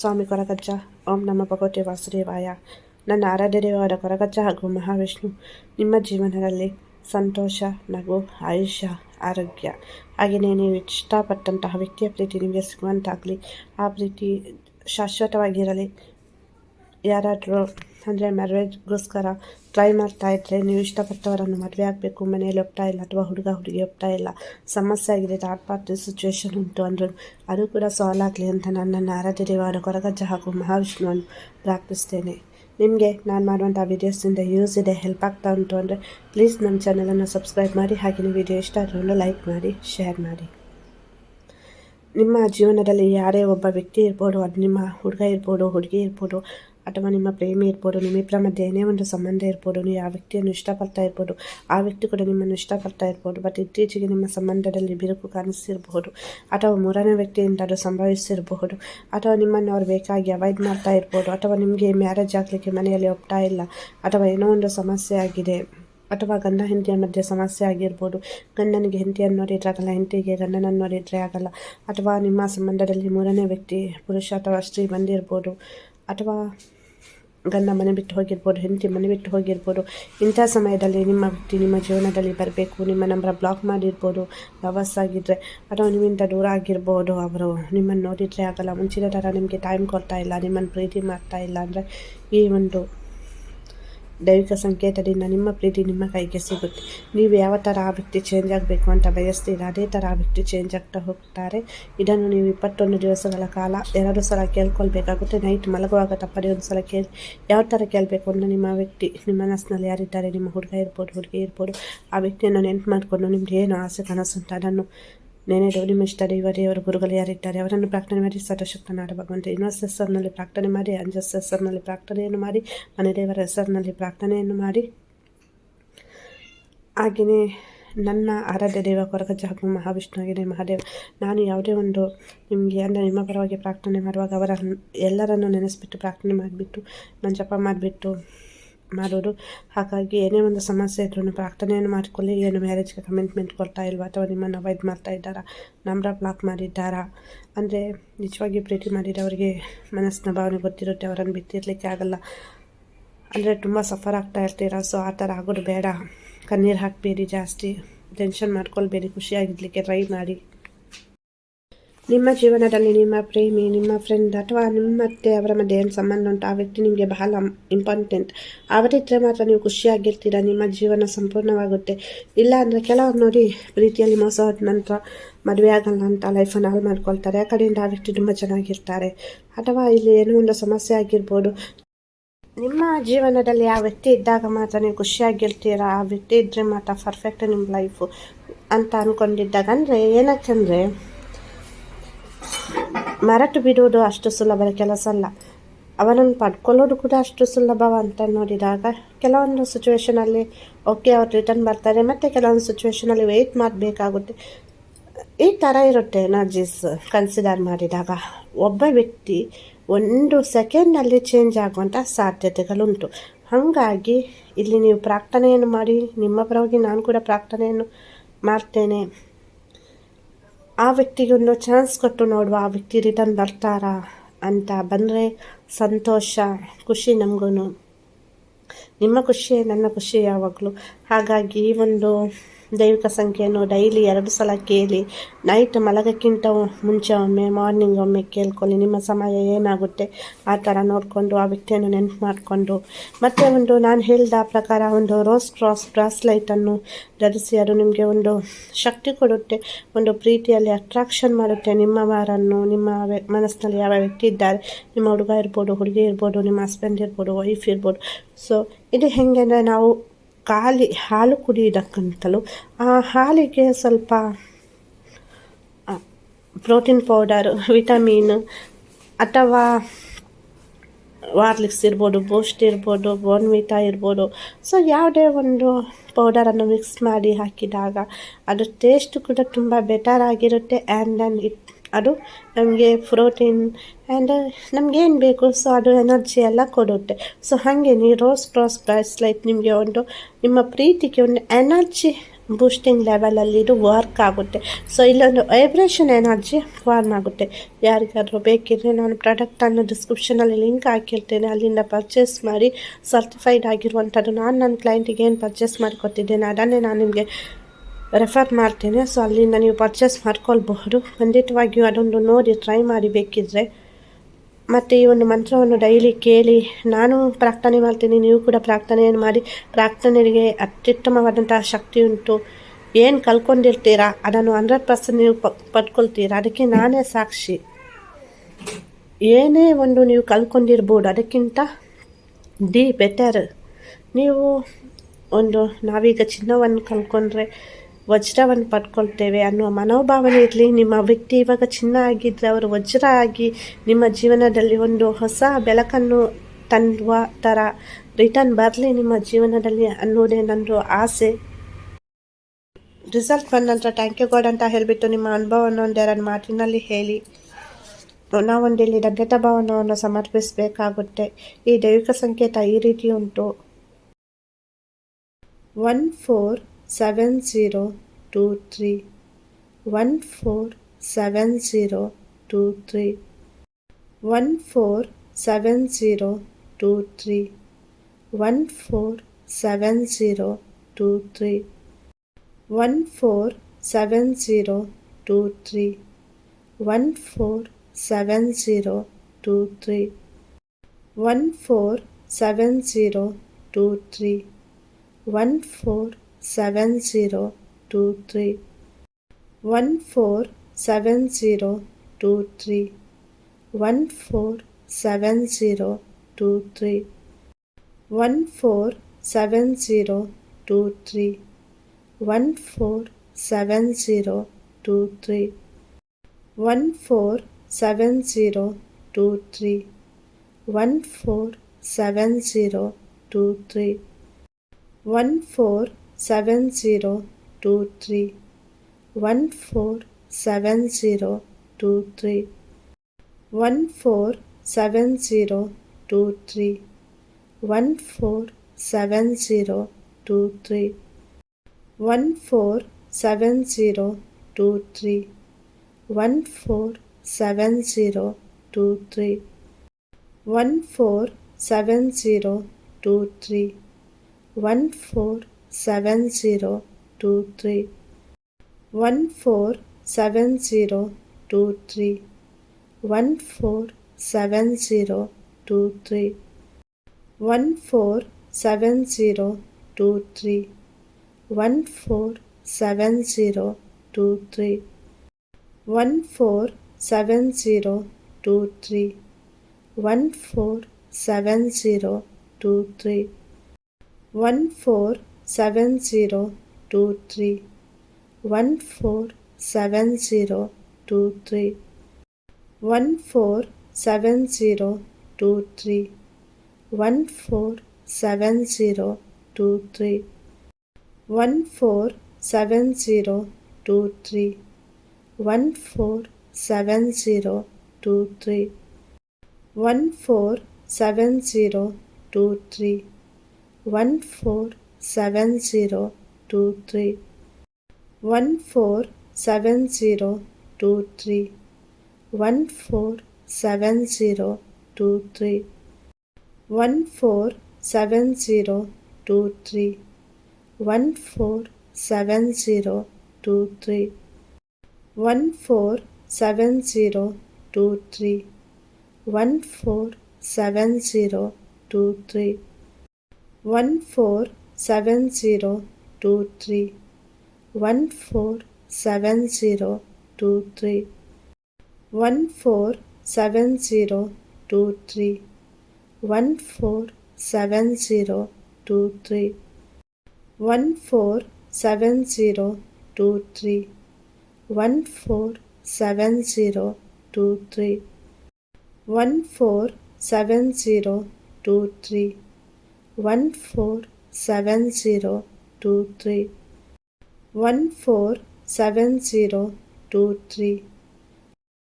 ಸ್ವಾಮಿ ಕೊರಗಜ್ಜ, ಓಂ ನಮ್ಮ ಭಗವತಿ ವಾಸುದೇವಾಯ. ನನ್ನ ಆರಾಧ್ಯ ದೇವರ ಕೊರಗಜ್ಜ ಹಾಗೂ ಮಹಾವಿಷ್ಣು, ನಿಮ್ಮ ಜೀವನದಲ್ಲಿ ಸಂತೋಷ, ನಗು, ಆಯುಷ್ಯ, ಆರೋಗ್ಯ. ಹಾಗೆಯೇ ನೀವು ಇಷ್ಟಪಟ್ಟಂತಹ ವ್ಯಕ್ತಿಯ ಪ್ರೀತಿ ನಿಮಗೆ ಸಿಗುವಂತಾಗಲಿ. ಆ ಪ್ರೀತಿ ಶಾಶ್ವತವಾಗಿರಲಿ. ಯಾರಾದರೂ ಅಂದರೆ ಮ್ಯಾರೇಜ್ಗೋಸ್ಕರ ಟ್ರೈ ಮಾಡ್ತಾ ಇದ್ದರೆ ನೀವು ಇಷ್ಟಪಟ್ಟವರನ್ನು ಮದುವೆ ಆಗಬೇಕು, ಮನೆಯಲ್ಲಿ ಒಪ್ತಾ ಇಲ್ಲ ಅಥವಾ ಹುಡುಗ ಹುಡುಗಿ ಒಪ್ತಾ ಇಲ್ಲ, ಸಮಸ್ಯೆ ಆಗಿದೆ ಥರ್ಡ್ ಪಾರ್ಟಿ ಸಿಚುವೇಶನ್ ಉಂಟು ಅಂದರು, ಅದು ಕೂಡ ಸಾಲ್ವ್ ಆಗಲಿ ಅಂತ ನನ್ನನ್ನು ನನ್ನ ಆರಾಧ್ಯ ದೇವರ ಕೊರಗಜ್ಜ ಹಾಗೂ ಮಹಾವಿಷ್ಣುವನ್ನು ಪ್ರಾರ್ಥಿಸ್ತೇನೆ. ನಿಮಗೆ ನಾನು ಮಾಡುವಂಥ ವೀಡಿಯೋಸಿಂದ ಯೂಸ್ ಇದೆ ಹೆಲ್ಪ್ ಆಗ್ತಾ ಉಂಟು ಅಂದರೆ ಪ್ಲೀಸ್ ನಮ್ಮ ಚಾನಲನ್ನು ಸಬ್ಸ್ಕ್ರೈಬ್ ಮಾಡಿ ಹಾಗೆಯೇ ವಿಡಿಯೋ ಇಷ್ಟ ಆದರೂ ಲೈಕ್ ಮಾಡಿ ಶೇರ್ ಮಾಡಿ. ನಿಮ್ಮ ಜೀವನದಲ್ಲಿ ಯಾರೇ ಒಬ್ಬ ವ್ಯಕ್ತಿ ಇರ್ಬೋದು, ಅದು ನಿಮ್ಮ ಹುಡುಗ ಇರ್ಬೋದು, ಹುಡುಗಿ ಇರ್ಬೋದು ಅಥವಾ ನಿಮ್ಮ ಪ್ರೇಮಿ ಇರ್ಬೋದು ನಿಮ್ಮಿಬ್ಬರ ಮಧ್ಯೆ ಏನೇ ಒಂದು ಸಂಬಂಧ ಇರ್ಬೋದು ನೀವು ಆ ವ್ಯಕ್ತಿಯನ್ನು ಇಷ್ಟಪಡ್ತಾ ಇರ್ಬೋದು ಆ ವ್ಯಕ್ತಿ ಕೂಡ ನಿಮ್ಮನ್ನು ಇಷ್ಟಪಡ್ತಾ ಇರ್ಬೋದು ಬಟ್ ಇತ್ತೀಚೆಗೆ ನಿಮ್ಮ ಸಂಬಂಧದಲ್ಲಿ ಬಿರುಕು ಕಾಣಿಸಿರಬಹುದು ಅಥವಾ ಮೂರನೇ ವ್ಯಕ್ತಿಯಿಂದ ಅದು ಸಂಭವಿಸಿರಬಹುದು ಅಥವಾ ನಿಮ್ಮನ್ನು ಅವ್ರು ಬೇಕಾಗಿ ಅವಾಯ್ಡ್ ಮಾಡ್ತಾ ಇರ್ಬೋದು ಅಥವಾ ನಿಮಗೆ ಮ್ಯಾರೇಜ್ ಆಗಲಿಕ್ಕೆ ಮನೆಯಲ್ಲಿ ಒಪ್ತಾ ಇಲ್ಲ ಅಥವಾ ಏನೋ ಒಂದು ಸಮಸ್ಯೆ ಆಗಿದೆ ಅಥವಾ ಗಂಡ ಹೆಂಡತಿಯ ಮಧ್ಯೆ ಸಮಸ್ಯೆ ಆಗಿರ್ಬೋದು ಗಂಡನಿಗೆ ಹೆಂಡತಿಯನ್ನು ನೋಡಿದ್ರೆ ಆಗಲ್ಲ ಹೆಂಡತಿಗೆ ಗಂಡನನ್ನು ನೋಡಿದರೆ ಆಗಲ್ಲ ಅಥವಾ ನಿಮ್ಮ ಸಂಬಂಧದಲ್ಲಿ ಮೂರನೇ ವ್ಯಕ್ತಿ ಪುರುಷ ಅಥವಾ ಸ್ತ್ರೀ ಬಂದಿರ್ಬೋದು ಅಥವಾ ಗಂಡ ಮನೆ ಬಿಟ್ಟು ಹೋಗಿರ್ಬೋದು, ಹೆಂಡತಿ ಮನೆ ಬಿಟ್ಟು ಹೋಗಿರ್ಬೋದು, ಇಂಥ ಸಮಯದಲ್ಲಿ ನಿಮ್ಮ ವ್ಯಕ್ತಿ ನಿಮ್ಮ ಜೀವನದಲ್ಲಿ ಬರಬೇಕು, ನಿಮ್ಮ ನಂಬರ್ ಬ್ಲಾಕ್ ಮಾಡಿರ್ಬೋದು ಲವರ್ಸ್ ಆಗಿದ್ದರೆ ಅಥವಾ ನಿಮ್ಮಿಂದ ದೂರ ಆಗಿರ್ಬೋದು, ಅವರು ನಿಮ್ಮನ್ನು ನೋಡಿದರೆ ಆಗಲ್ಲ. ಮುಂಚಿನ ಥರ ನಿಮಗೆ ಟೈಮ್ ಕೊಡ್ತಾ ಇಲ್ಲ, ನಿಮ್ಮನ್ನು ಪ್ರೀತಿ ಮಾಡ್ತಾ ಇಲ್ಲ ಅಂದರೆ ಈ ಒಂದು ದೈವಿಕ ಸಂಕೇತದಿಂದ ನಿಮ್ಮ ಪ್ರೀತಿ ನಿಮ್ಮ ಕೈಗೆ ಸಿಗುತ್ತೆ. ನೀವು ಯಾವ ಥರ ಆ ವ್ಯಕ್ತಿ ಚೇಂಜ್ ಆಗಬೇಕು ಅಂತ ಬಯಸ್ತೀರ, ಅದೇ ಥರ ಆ ವ್ಯಕ್ತಿ ಚೇಂಜ್ ಆಗ್ತಾ ಹೋಗ್ತಾರೆ. ಇದನ್ನು ನೀವು ಇಪ್ಪತ್ತೊಂದು ದಿವಸಗಳ ಕಾಲ, ಎರಡು ಸಲ ಕೇಳ್ಕೊಳ್ಬೇಕಾಗುತ್ತೆ. ನೈಟ್ ಮಲಗುವಾಗ ತಪ್ಪದೇ ಒಂದು ಸಲ ಕೇಳಿ, ಯಾವ ಥರ ಕೇಳಬೇಕು ಅಂತ ನಿಮ್ಮ ವ್ಯಕ್ತಿ, ನಿಮ್ಮ ಮನಸ್ಸಿನಲ್ಲಿ ಯಾರಿದ್ದಾರೆ, ನಿಮ್ಮ ಹುಡುಗ ಇರ್ಬೋದು, ಹುಡುಗಿ ಇರ್ಬೋದು, ಆ ವ್ಯಕ್ತಿಯನ್ನು ನೆನ್ಪು ಮಾಡಿಕೊಂಡು ನಿಮ್ಗೆ ಏನು ಆಸೆ, ಕನಸು ಅಂತ ಅದನ್ನು ನೆನೆದು ನಿಮ್ಮ ಇಷ್ಟ ದೈವ ದೇವರು ಗುರುಗಳು ಯಾರಿದ್ದಾರೆ ಅವರನ್ನು ಪ್ರಾರ್ಥನೆ ಮಾಡಿ ಸರ್ವಶಕ್ತನಾದ ಭಗವಂತ ಇನ್ನೊಸ್ ಹೆಸರಿನಲ್ಲಿ ಪ್ರಾರ್ಥನೆ ಮಾಡಿ ಅಂಜಸ್ ಹೆಸರಿನಲ್ಲಿ ಪ್ರಾರ್ಥನೆಯನ್ನು ಮಾಡಿ ಮನೆ ದೇವರ ಹೆಸರಿನಲ್ಲಿ ಪ್ರಾರ್ಥನೆಯನ್ನು ಮಾಡಿ ಹಾಗೆಯೇ ನನ್ನ ಆರಾಧ್ಯ ದೇವ ಕೊರಗಜ್ಜ ಹಾಗೂ ಆಗಿದೆ ಮಹಾದೇವ ನಾನು ಯಾವುದೇ ಒಂದು ನಿಮಗೆ ಅಂದರೆ ನಿಮ್ಮ ಪರವಾಗಿ ಪ್ರಾರ್ಥನೆ ಮಾಡುವಾಗ ಅವರ ಎಲ್ಲರನ್ನು ನೆನೆಸ್ಬಿಟ್ಟು ಪ್ರಾರ್ಥನೆ ಮಾಡಿಬಿಟ್ಟು ನಾನು ಜಪ ಮಾಡಿಬಿಟ್ಟು ಮಾಡೋದು ಹಾಗಾಗಿ ಏನೇ ಒಂದು ಸಮಸ್ಯೆ ಇದ್ರೂ ಪ್ರಾರ್ಥನೆಯನ್ನು ಮಾಡಿಕೊಳ್ಳಿ. ಏನು ಮ್ಯಾರೇಜ್ಗೆ ಕಮಿಟ್ಮೆಂಟ್ ಕೊಡ್ತಾ ಇಲ್ವಾ ಅಥವಾ ನಿಮ್ಮನ್ನು ಅವಾಯ್ಡ್ ಮಾಡ್ತಾ ಇದ್ದಾರಾ? ನಂಬರ್ ಬ್ಲಾಕ್ ಮಾಡಿದ್ದಾರಾ? ಅಂದರೆ ನಿಜವಾಗಿ ಪ್ರೀತಿ ಮಾಡಿದವರಿಗೆ ಮನಸ್ಸಿನ ಭಾವನೆ ಗೊತ್ತಿರುತ್ತೆ, ಅವರನ್ನು ಬಿತ್ತಿರಲಿಕ್ಕೆ ಆಗಲ್ಲ. ಅಂದರೆ ತುಂಬ ಸಫರ್ ಆಗ್ತಾ ಇರ್ತೀರ? ಸೊ ಆ ಥರ ಆಗೋದು ಬೇಡ. ಕಣ್ಣೀರು ಹಾಕಬೇಡಿ ಜಾಸ್ತಿ. ಟೆನ್ಷನ್ ಮಾಡ್ಕೊಳ್ಬೇಡಿ. ಖುಷಿಯಾಗಿರ್ಲಿಕ್ಕೆ ಟ್ರೈ ಮಾಡಿ. ನಿಮ್ಮ ಜೀವನದಲ್ಲಿ, ನಿಮ್ಮ ಪ್ರೇಮಿ, ನಿಮ್ಮ ಫ್ರೆಂಡ್ ಅಥವಾ ನಿಮ್ಮ ಮತ್ತೆ ಅವರ ಮಧ್ಯೆ ಏನು ಸಂಬಂಧ ಉಂಟು? ಆ ವ್ಯಕ್ತಿ ನಿಮಗೆ ಬಹಳ ಇಂಪಾರ್ಟೆಂಟ್ ಅವರಿದ್ದರೆ ಮಾತ್ರ ನೀವು ಖುಷಿಯಾಗಿರ್ತೀರ? ನಿಮ್ಮ ಜೀವನ ಸಂಪೂರ್ಣವಾಗುತ್ತೆ. ಇಲ್ಲ ಅಂದರೆ ಕೆಲವರು ನೋಡಿ ಪ್ರೀತಿಯಲ್ಲಿ ಮೋಸ ಹೋದ ನಂತರ ಮದುವೆ ಆಗಲ್ಲ ಅಂತ ಲೈಫನ್ನು ಹಾಳು ಮಾಡ್ಕೊಳ್ತಾರೆ. ಆ ಕಡೆಯಿಂದ ಆ ವ್ಯಕ್ತಿ ತುಂಬ ಚೆನ್ನಾಗಿರ್ತಾರೆ. ಅಥವಾ ಇಲ್ಲಿ ಏನೋ ಒಂದು ಸಮಸ್ಯೆ ಆಗಿರ್ಬೋದು. ನಿಮ್ಮ ಜೀವನದಲ್ಲಿ ಆ ವ್ಯಕ್ತಿ ಇದ್ದಾಗ ಮಾತ್ರ ನೀವು ಖುಷಿಯಾಗಿರ್ತೀರ? ಆ ವ್ಯಕ್ತಿ ಇದ್ದರೆ ಮಾತ್ರ ಪರ್ಫೆಕ್ಟ್ ನಿಮ್ಮ ಲೈಫು ಅಂತ ಅಂದ್ಕೊಂಡಿದ್ದಾಗ ಅಂದರೆ ಏನಕ್ಕಂದರೆ ಮರೆತು ಬಿಡುವುದು ಅಷ್ಟು ಸುಲಭದ ಕೆಲಸ ಅಲ್ಲ. ಅವನನ್ನು ಪಡ್ಕೊಳ್ಳೋದು ಕೂಡ ಅಷ್ಟು ಸುಲಭವ ಅಂತ ನೋಡಿದಾಗ ಕೆಲವೊಂದು ಸಿಚುವೇಷನಲ್ಲಿ ಓಕೆ ಅವ್ರು ರಿಟರ್ನ್ ಬರ್ತಾರೆ, ಮತ್ತು ಕೆಲವೊಂದು ಸಿಚುವೇಷನಲ್ಲಿ ವೆಯ್ಟ್ ಮಾಡಬೇಕಾಗುತ್ತೆ. ಈ ಥರ ಇರುತ್ತೆ ಎನರ್ಜೀಸ್ ಕನ್ಸಿಡರ್ ಮಾಡಿದಾಗ. ಒಬ್ಬ ವ್ಯಕ್ತಿ ಒಂದು ಸೆಕೆಂಡಲ್ಲಿ ಚೇಂಜ್ ಆಗುವಂಥ ಸಾಧ್ಯತೆಗಳುಂಟು. ಹಾಗಾಗಿ ಇಲ್ಲಿ ನೀವು ಪ್ರಾರ್ಥನೆಯನ್ನು ಮಾಡಿ, ನಿಮ್ಮ ಪರವಾಗಿ ನಾನು ಕೂಡ ಪ್ರಾರ್ಥನೆಯನ್ನು ಮಾಡ್ತೇನೆ. ಆ ವ್ಯಕ್ತಿಗೊಂದು ಚಾನ್ಸ್ ಕೊಟ್ಟು ನೋಡುವ ಆ ವ್ಯಕ್ತಿ ರಿಟರ್ನ್ ಬರ್ತಾರಾ ಅಂತ ಬಂದರೆ ಸಂತೋಷ, ಖುಷಿ ನಮಗೂ ನಿಮ್ಮ ಖುಷಿಯೇ ನನ್ನ ಖುಷಿ ಯಾವಾಗಲೂ. ಹಾಗಾಗಿ ಈ ಒಂದು ದೈವಿಕ ಸಂಖ್ಯೆಯನ್ನು ಡೈಲಿ ಎರಡು ಸಲ ಕೇಳಿ ನೈಟ್ ಮಲಗಕ್ಕಿಂತ ಮುಂಚೆ ಒಮ್ಮೆ ಮಾರ್ನಿಂಗ್ ಒಮ್ಮೆ ಕೇಳ್ಕೊಳ್ಳಿ ನಿಮ್ಮ ಸಮಯ ಏನಾಗುತ್ತೆ, ಆ ಥರ ನೋಡಿಕೊಂಡು ಆ ವ್ಯಕ್ತಿಯನ್ನು ನೆನಪು ಮಾಡಿಕೊಂಡು. ಮತ್ತು ಒಂದು ನಾನು ಹೇಳಿದ ಪ್ರಕಾರ ಒಂದು ರೋಸ್ ಕ್ರಾಸ್ ಬ್ರಾಸ್ಲೈಟನ್ನು ಧರಿಸಿ ಅದು ನಿಮಗೆ ಒಂದು ಶಕ್ತಿ ಕೊಡುತ್ತೆ, ಒಂದು ಪ್ರೀತಿಯಲ್ಲಿ ಅಟ್ರಾಕ್ಷನ್ ಮಾಡುತ್ತೆ. ನಿಮ್ಮವರನ್ನು ನಿಮ್ಮ ಮನಸ್ಸಿನಲ್ಲಿ ಯಾವ ವ್ಯಕ್ತಿ ಇದ್ದಾರೆ, ನಿಮ್ಮ ಹುಡುಗ ಇರ್ಬೋದು, ಹುಡುಗಿ ಇರ್ಬೋದು, ನಿಮ್ಮ ಹಸ್ಬೆಂಡ್ ಇರ್ಬೋದು ವೈಫ್ ಇರ್ಬೋದು. ಸೊ ಇದು ಹೆಂಗೆ ಅಂದರೆ ನಾವು ಖಾಲಿ ಹಾಲು ಕುಡಿಯೋದಕ್ಕಂತಲೂ ಆ ಹಾಲಿಗೆ ಸ್ವಲ್ಪ ಪ್ರೋಟೀನ್ ಪೌಡರ್ ವಿಟಮಿನ್ ಅಥವಾ ವಾರ್ಲಿಕ್ಸ್ ಇರ್ಬೋದು ಬೂಸ್ಟ್ ಇರ್ಬೋದು ಬೋನ್ವಿಟಾ ಇರ್ಬೋದು ಸೊ ಯಾವುದೇ ಒಂದು ಪೌಡರನ್ನು ಮಿಕ್ಸ್ ಮಾಡಿ ಹಾಕಿದಾಗ ಅದು ಟೇಸ್ಟ್ ಕೂಡ ತುಂಬ ಬೆಟರ್ ಆಗಿರುತ್ತೆ ಆ್ಯಂಡ್ ದೆನ್ ಇಟ್ ಅದು ನಮಗೆ ಪ್ರೋಟೀನ್ ಆ್ಯಂಡ್ ನಮಗೇನು ಬೇಕು? ಸೊ ಅದು ಎನರ್ಜಿ ಎಲ್ಲ ಕೊಡುತ್ತೆ. ಸೊ ಹಾಗೆ ನೀವು ರೋಸ್ ಕ್ರಾಸ್ ಬ್ರಾಸ್ಲೈಟ್ ನಿಮಗೆ ಒಂದು, ನಿಮ್ಮ ಪ್ರೀತಿಗೆ ಒಂದು ಎನರ್ಜಿ ಬೂಸ್ಟಿಂಗ್ ಲೆವೆಲಲ್ಲಿ ಇದು ವರ್ಕ್ ಆಗುತ್ತೆ. ಸೊ ಇಲ್ಲೊಂದು ವೈಬ್ರೇಷನ್ ಎನರ್ಜಿ ಫಾರ್ಮ್ ಆಗುತ್ತೆ. ಯಾರಿಗಾದರೂ ಬೇಕಿದ್ರೆ ನಾನು ಪ್ರಾಡಕ್ಟನ್ನು ಡಿಸ್ಕ್ರಿಪ್ಷನಲ್ಲಿ ಲಿಂಕ್ ಹಾಕಿರ್ತೇನೆ. ಅಲ್ಲಿಂದ ಪರ್ಚೇಸ್ ಮಾಡಿ ಸರ್ಟಿಫೈಡ್ ಆಗಿರುವಂಥದ್ದು. ನಾನು ನನ್ನ ಕ್ಲೈಂಟಿಗೆ ಏನು ಪರ್ಚೇಸ್ ಮಾಡಿಕೊಟ್ಟಿದ್ದೇನೆ ಅದನ್ನೇ ನಾನು ನಿಮಗೆ ರೆಫರ್ ಮಾಡ್ತೇನೆ. ಸೊ ಅಲ್ಲಿಂದ ನೀವು ಪರ್ಚೇಸ್ ಮಾಡ್ಕೊಳ್ಬಹುದು. ಖಂಡಿತವಾಗಿಯೂ ಅದೊಂದು ನೋಡಿ ಟ್ರೈ ಮಾಡಿ ಬೇಕಿದ್ದರೆ ಮತ್ತು ಈ ಒಂದು ಮಂತ್ರವನ್ನು ಡೈಲಿ ಕೇಳಿ ನಾನು ಪ್ರಾರ್ಥನೆ ಮಾಡ್ತೀನಿ. ನೀವು ಕೂಡ ಪ್ರಾರ್ಥನೆಯನ್ನು ಮಾಡಿ. ಪ್ರಾರ್ಥನೆಗೆ ಅತ್ಯುತ್ತಮವಾದಂತಹ ಶಕ್ತಿ ಉಂಟು. ಏನು ಕಲ್ಕೊಂಡಿರ್ತೀರಾ? ಅದನ್ನು ಹಂಡ್ರೆಡ್ ಪರ್ಸೆಂಟ್ ನೀವು ಪಡ್ಕೊಳ್ತೀರಾ? ಅದಕ್ಕೆ ನಾನೇ ಸಾಕ್ಷಿ. ಏನೇ ಒಂದು ನೀವು ಕಲ್ಕೊಂಡಿರ್ಬೋದು. ಅದಕ್ಕಿಂತ ಡಿ ಬೆಟರ್ ನೀವು ಒಂದು ನಾವೀಗ ಚಿನ್ನವನ್ನು ಕಲ್ಕೊಂಡ್ರೆ ವಜ್ರವನ್ನು ಪಡ್ಕೊಳ್ತೇವೆ ಅನ್ನುವ ಮನೋಭಾವನೆ ಇರಲಿ. ನಿಮ್ಮ ವ್ಯಕ್ತಿ ಇವಾಗ ಚಿನ್ನ ಆಗಿದ್ದರೆ ಅವರು ವಜ್ರ ಆಗಿ ನಿಮ್ಮ ಜೀವನದಲ್ಲಿ ಒಂದು ಹೊಸ ಬೆಳಕನ್ನು ತಂದುವ ಥರ ರಿಟರ್ನ್ ಬರಲಿ ನಿಮ್ಮ ಜೀವನದಲ್ಲಿ ಅನ್ನೋದೇ ನನ್ನದು ಆಸೆ. ರಿಸಲ್ಟ್ ಬಂದ ನಂತರ ಥ್ಯಾಂಕ್ ಯು ಗಾಡ್ ಅಂತ ಹೇಳಿಬಿಟ್ಟು ನಿಮ್ಮ ಅನುಭವವನ್ನು ಒಂದೆರಡು ಮಾತಿನಲ್ಲಿ ಹೇಳಿ. ನಾವೊಂದಿಲ್ಲಿ ಲಗ್ನತ ಭಾವನವನ್ನು ಸಮರ್ಪಿಸಬೇಕಾಗುತ್ತೆ. ಈ ದೈವಿಕ ಸಂಕೇತ ಈ ರೀತಿ ಉಂಟು. One four seven zero two three. one four seven zero two three. one four seven zero two three. one four seven zero two three. one four seven zero two three. one four seven zero two three. one four seven zero two three. one four seven zero two three. one four seven zero two three. one four seven zero two three. one four seven zero two three. one four seven zero two three. one four seven zero two three. one four seven zero two three. one four seven zero two three. one four seven zero two three. one four seven zero two three. one four seven zero two three. one four seven zero two three. one four seven zero two three. one four seven zero two three. one four seven zero two three. one four seven zero two three. one four seven zero two three. one four seven zero two three. one four seven zero two three. one four seven zero two three. one four seven zero two three. one four seven zero two three. one four seven zero two three. one four seven zero two three. one four seven zero two three. one four seven zero two three. one four seven zero two three. one four seven zero two three. one four seven zero two three. one four seven zero two three. one four seven zero two three. one four seven zero two three. one four seven zero two three. one four seven zero two three. one four seven zero two three. one four seven zero two three. one four seven zero two three. one four seven zero two three. one four seven zero two three. one four seven zero two three. one four seven zero two three. one four seven zero two three. one four seven zero two three. One four seven zero two three